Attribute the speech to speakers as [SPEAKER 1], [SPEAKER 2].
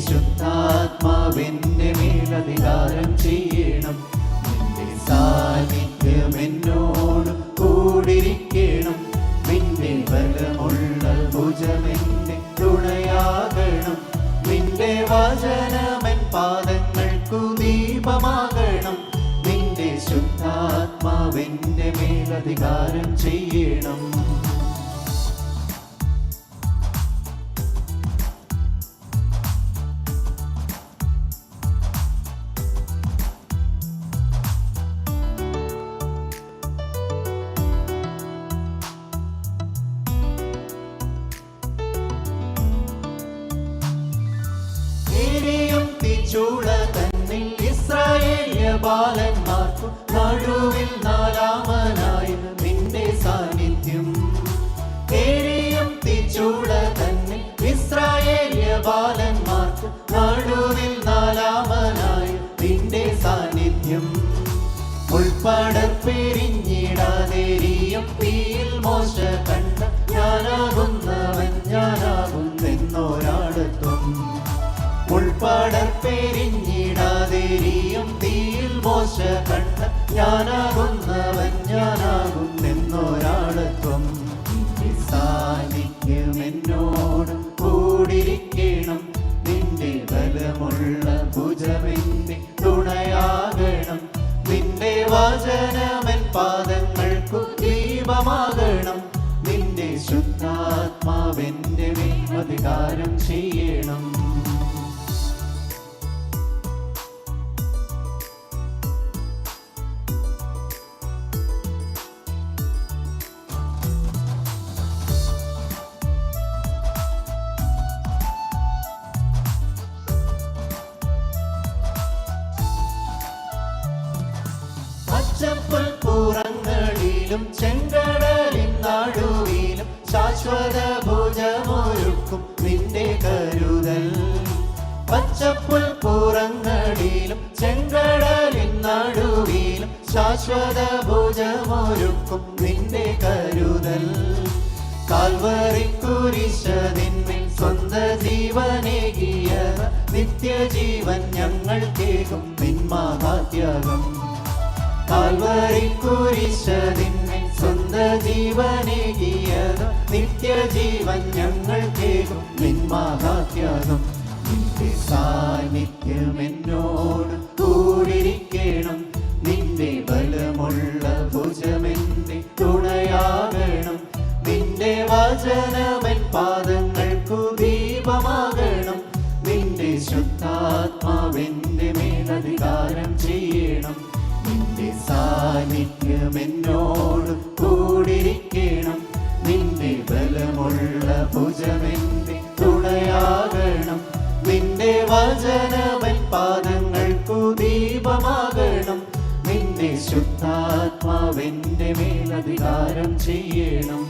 [SPEAKER 1] ശുദ്ധാത്മാവിന്റെ മേലധികാരം ചെയ്യണം. നിന്റെ സാന്നിധ്യം എന്നോട് കൂടിരിക്കണം നിന്റെ ബലമുള്ള ഭുജമെന്റെ തുണയാകണം. നിന്റെ വചനമൻ പാദങ്ങൾക്കു ദീപമാകണം. നിന്റെ ശുദ്ധാത്മാവിന്റെ മേലധികാരം ചെയ്യണം. തന്നെ തന്നിൽ ഇസ്രായേല്യ ബാലന്മാർക്കു നടുവിൽ നാലാമനായി നിന്റെ സാന്നിധ്യം. ഏരിയും തിച്ചൂട തന്നിൽ ഇസ്രായേല്യ ബാലന്മാർക്കു നടുവിൽ നാലാമനായി നിന്റെ സാന്നിധ്യം. ഉൾപ്പടപ്പെരിഞ്ഞിടാതെരിയും തീയിൽ മോശ കണ്ട ഞാനാകുന്നവൻ ഞാനാകുന്നവൻ ഞാനാകുന്നെന്നൊരാളത്വം എന്നോട് കൂടിരിക്കണം നിന്റെ ബലമുള്ള ഭുജമെന്റെ തുണയാകണം. നിന്റെ വചനമൻ പാദങ്ങൾക്കു ദീപമാകണം. നിന്റെ അധികാരം ചെയ്യണം. പച്ചപ്പുൽ പുറങ്ങളിലും ചെങ്കടലിൻ നടുവിലും ശാശ്വത ഭുജമൊരുക്കും നിന്റെ കരുതൽ. പച്ചപ്പുൽപ്പുറങ്ങളിലും ചെങ്കടലിൻ നടുവിലും ശാശ്വത ഭുജമൊരുക്കും നിന്റെ കരുതൽ. കാൽവറിക്കുരിശതിന്മേൽ സ്വന്ത ജീവനേകിയ നിത്യജീവൻ ഞങ്ങൾ കേൾക്കും നിന്മാഹാത്യാഗം. കാൽവറിക്കുരിശതിന്മേൽ സ്വന്ത ശുദ്ധാത്മാവിന്റെ മേലധികാരം ചെയ്യണം. നിന്റെ സാന്നിധ്യം എന്നോട് നിന്റെ ബലമുള്ള ഭുജമെന്റെ തുണയാകണം നിന്റെ വചനവൻ പാദങ്ങൾക്കു ദീപമാകണം നിന്റെ ശുദ്ധാത്മാവെന്റെ മേലധികാരം ചെയ്യണം.